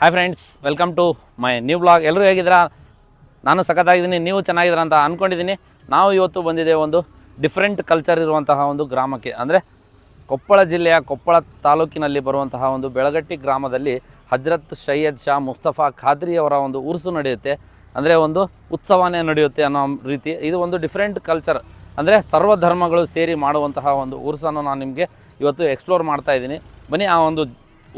Hi friends welcome to my new blog ಎಲ್ಲರೂ ಹೇಗಿದ್ದೀರಾ? ನಾನು ಸಖತ್ತಾಗಿದ್ದೀನಿ, ನೀವು ಚೆನ್ನಾಗಿದ್ದೀರಾ ಅಂತ ಅಂದ್ಕೊಂಡಿದ್ದೀನಿ ನಾವು ಇವತ್ತು ಬಂದಿದೆ ಒಂದು ಡಿಫ್ರೆಂಟ್ ಕಲ್ಚರ್ ಇರುವಂತಹ ಒಂದು ಗ್ರಾಮಕ್ಕೆ. ಅಂದರೆ ಕೊಪ್ಪಳ ಜಿಲ್ಲೆಯ ಕೊಪ್ಪಳ ತಾಲೂಕಿನಲ್ಲಿ ಬರುವಂತಹ ಒಂದು ಬೆಳಗಟ್ಟಿ ಗ್ರಾಮದಲ್ಲಿ ಹಜ್ರತ್ ಸೈಯದ್ ಶಾ ಮುಸ್ತಫಾ ಖಾದ್ರಿ ಅವರ ಒಂದು ಉರುಸು ನಡೆಯುತ್ತೆ. ಅಂದರೆ ಒಂದು ಉತ್ಸವನೇ ನಡೆಯುತ್ತೆ ಅನ್ನೋ ರೀತಿ. ಇದು ಒಂದು ಡಿಫ್ರೆಂಟ್ ಕಲ್ಚರ್ ಅಂದರೆ ಸರ್ವ ಧರ್ಮಗಳು ಸೇರಿ ಮಾಡುವಂತಹ ಒಂದು ಉರ್ಸನ್ನು ನಾನು ನಿಮಗೆ ಇವತ್ತು ಎಕ್ಸ್ಪ್ಲೋರ್ ಮಾಡ್ತಾ ಇದ್ದೀನಿ. ಬನ್ನಿ, ಆ ಒಂದು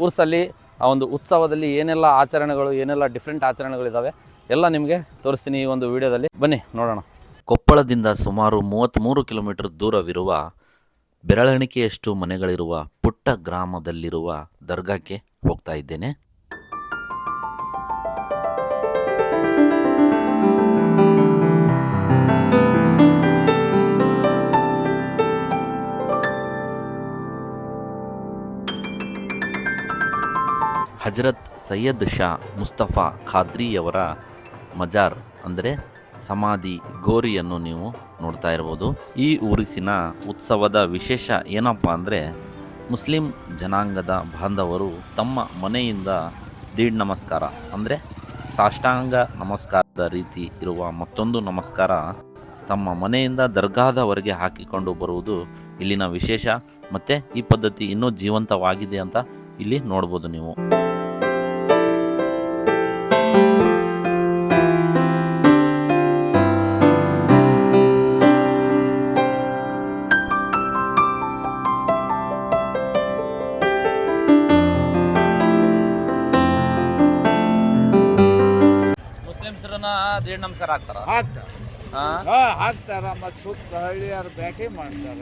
ಉರ್ಸಲ್ಲಿ ಆ ಒಂದು ಉತ್ಸವದಲ್ಲಿ ಏನೆಲ್ಲ ಆಚರಣೆಗಳು, ಏನೆಲ್ಲ ಡಿಫ್ರೆಂಟ್ ಆಚರಣೆಗಳಿದ್ದಾವೆ ಎಲ್ಲ ನಿಮಗೆ ತೋರಿಸ್ತೀನಿ ಈ ಒಂದು ವಿಡಿಯೋದಲ್ಲಿ. ಬನ್ನಿ, ನೋಡೋಣ. ಕೊಪ್ಪಳದಿಂದ ಸುಮಾರು ಮೂವತ್ತ್ಮೂರು ಕಿಲೋಮೀಟರ್ ದೂರವಿರುವ ಬೆರಳೆಣಿಕೆಯಷ್ಟು ಮನೆಗಳಿರುವ ಪುಟ್ಟ ಗ್ರಾಮದಲ್ಲಿರುವ ದರ್ಗಾಕ್ಕೆ ಹೋಗ್ತಾ ಇದ್ದೇನೆ. ಹಜರತ್ ಸೈಯದ್ ಶಾ ಮುಸ್ತಫಾ ಖಾದ್ರಿಯವರ ಮಜಾರ್, ಅಂದರೆ ಸಮಾಧಿ, ಗೋರಿಯನ್ನು ನೀವು ನೋಡ್ತಾ ಇರ್ಬೋದು. ಈ ಊರಿಸಿನ ಉತ್ಸವದ ವಿಶೇಷ ಏನಪ್ಪ ಅಂದರೆ, ಮುಸ್ಲಿಂ ಜನಾಂಗದ ಬಾಂಧವರು ತಮ್ಮ ಮನೆಯಿಂದ ದೀಡ್ ನಮಸ್ಕಾರ, ಅಂದರೆ ಸಾಷ್ಟಾಂಗ ನಮಸ್ಕಾರದ ರೀತಿ ಇರುವ ಮತ್ತೊಂದು ನಮಸ್ಕಾರ ತಮ್ಮ ಮನೆಯಿಂದ ದರ್ಗಾದವರೆಗೆ ಹಾಕಿಕೊಂಡು ಬರುವುದು ಇಲ್ಲಿನ ವಿಶೇಷ. ಮತ್ತು ಈ ಪದ್ಧತಿ ಇನ್ನೂ ಜೀವಂತವಾಗಿದೆ ಅಂತ ಇಲ್ಲಿ ನೋಡ್ಬೋದು ನೀವು. ನಮಸ್ಕಾರ ಆಗ್ತಾರ ಹಾಕ್ತಾರ. ಹಾಂ? ಹಾ ಹಾಕ್ತಾರ ಮತ್ತೆ ಸುತ್ತ ಹಳ್ಳಿಯವ್ರ ಬ್ಯಾಟಿ ಮಾಡ್ತಾರ.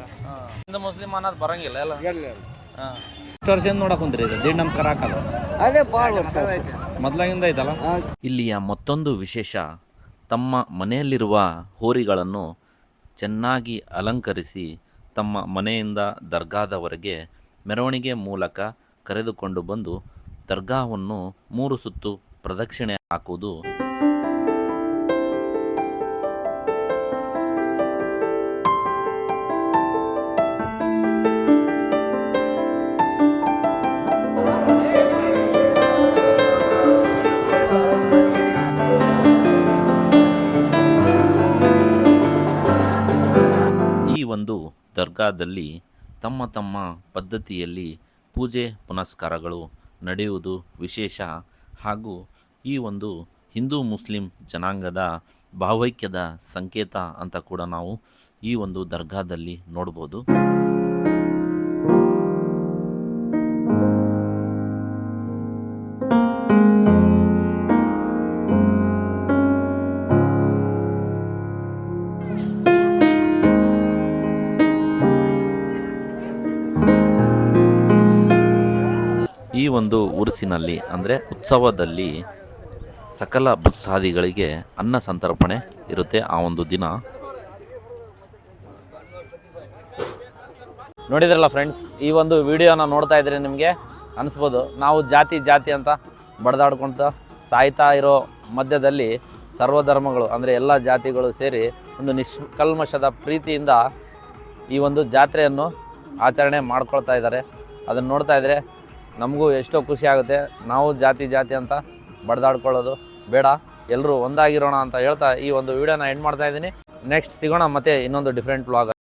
ಹಿಂದೂ ಮುಸ್ಲಿಂ ಅನ್ನೋದು ಬರಂಗಿಲ್ಲ ಎಲ್ಲ? ಎಲ್ಲರೂ ಹಾಂ. ಎಷ್ಟು ವರ್ಷದಿಂದ ನೋಡಕ್ ಕುಂತ್ರಿ ಇದು ದೀಡ್ ನಮಸ್ಕಾರ ಹಾಕಲ್ಲ ಅದೇ ಭಾಳ ಮೊದ್ಲಾಗಿಂದ ಐತಲ್ಲ ಇಲ್ಲಿಯ ಮತ್ತೊಂದು ವಿಶೇಷ ತಮ್ಮ ಮನೆಯಲ್ಲಿರುವ ಹೋರಿಗಳನ್ನು ಚೆನ್ನಾಗಿ ಅಲಂಕರಿಸಿ ತಮ್ಮ ಮನೆಯಿಂದ ದರ್ಗಾದವರೆಗೆ ಮೆರವಣಿಗೆ ಮೂಲಕ ಕರೆದುಕೊಂಡು ಬಂದು ದರ್ಗಾವನ್ನು ಮೂರು ಸುತ್ತು ಪ್ರದಕ್ಷಿಣೆ ಹಾಕುವುದು ಒಂದು ದರ್ಗಾದಲ್ಲಿ ತಮ್ಮ ತಮ್ಮ ಪದ್ಧತಿಯಲ್ಲಿ ಪೂಜೆ ಪುನಸ್ಕಾರಗಳು ನಡೆಯುವುದು ವಿಶೇಷ. ಹಾಗೂ ಈ ಒಂದು ಹಿಂದೂ ಮುಸ್ಲಿಂ ಜನಾಂಗದ ಭಾವೈಕ್ಯದ ಸಂಕೇತ ಅಂತ ಕೂಡ ನಾವು ಈ ಒಂದು ದರ್ಗಾದಲ್ಲಿ ನೋಡ್ಬೋದು. ಒಂದು ಉರುಸಿನಲ್ಲಿ, ಅಂದರೆ ಉತ್ಸವದಲ್ಲಿ ಸಕಲ ಭಕ್ತಾದಿಗಳಿಗೆ ಅನ್ನ ಸಂತರ್ಪಣೆ ಇರುತ್ತೆ ಆ ಒಂದು ದಿನ. ನೋಡಿದ್ರಲ್ಲ ಫ್ರೆಂಡ್ಸ್ ಈ ಒಂದು ವಿಡಿಯೋನ ನೋಡ್ತಾ ಇದ್ರೆ ನಿಮಗೆ ಅನಿಸ್ಬೋದು. ನಾವು ಜಾತಿ ಜಾತಿ ಅಂತ ಬಡದಾಡ್ಕೊಂತ ಸಾಯ್ತಾ ಇರೋ ಮಧ್ಯದಲ್ಲಿ ಸರ್ವಧರ್ಮಗಳು, ಅಂದರೆ ಎಲ್ಲ ಜಾತಿಗಳು ಸೇರಿ ಒಂದು ನಿಷ್ಕಲ್ಮಶದ ಪ್ರೀತಿಯಿಂದ ಈ ಒಂದು ಜಾತ್ರೆಯನ್ನು ಆಚರಣೆ ಮಾಡ್ಕೊಳ್ತಾ ಇದ್ದಾರೆ. ಅದನ್ನು ನೋಡ್ತಾ ಇದ್ದರೆ ನಮಗೂ ಎಷ್ಟೋ ಖುಷಿ ಆಗುತ್ತೆ. ನಾವು ಜಾತಿ ಜಾತಿ ಅಂತ ಬಡ್ದಾಡ್ಕೊಳ್ಳೋದು ಬೇಡ. ಎಲ್ಲರೂ ಒಂದಾಗಿರೋಣ ಅಂತ ಹೇಳ್ತಾ ಈ ಒಂದು ವಿಡಿಯೋನ ಎಂಡ್ ಮಾಡ್ತಾ ಇದ್ದೀನಿ. ನೆಕ್ಸ್ಟ್ ಸಿಗೋಣ ಮತ್ತೆ ಇನ್ನೊಂದು ಡಿಫ್ರೆಂಟ್ ವ್ಲಾಗ್